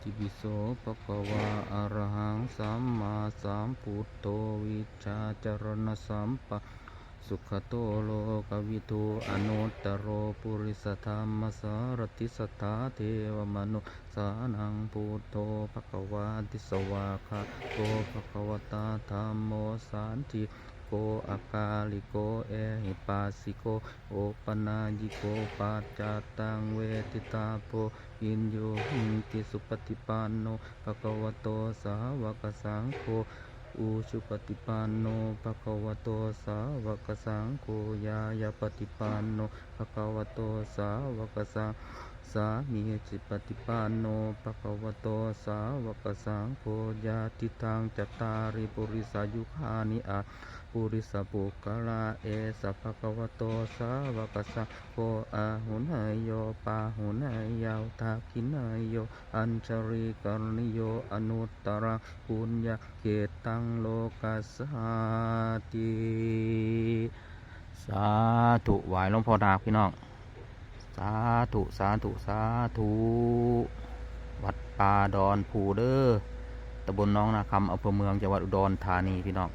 ติปิโสภะคะวาอะระหังสัมมาสัมพุทโธวิชาจรณสัมปะสุขโตโลกวิทูอนุตตรโรปุริสธรรมสารติสทธาเทวมนุสานังพุทโธภะควาติสวาคาโตภะคะวตาธรรมโมสันติ โกอากาลิโก เอหิปัสสิโก โอปนายิโกปัจจตังเวทิตาโปอินโยหิติสุปฏิปันโนภะควโตสาวกสังโฆอุชุปฏิปันโนภะคะวะโตสาวกสังโฆยายาปฏิปันโนภะคะวะโตสาวกสัง สามีจิปฏิปันโนภะคะวะโตสาวกสังโฆญาติทางจัตตาริปุริสายุคานิอาปุริสปุกลาเอสัพพะคะวะโตสาวกสังโฆอาหุนายโยปาหุนายยาวทาคินายโยอัญชริกรณิโยอนุตตรังปุญญาเกตังโลกัสสาติสาธุไหวหลวงพ่อดาพี่น้อง สาธุสาธุสาธุวัดป่าดอนผูเดอ้อตำบลน้องนาคำอำเภอเมืองจังหวัดอุดรธานีพี่น้อง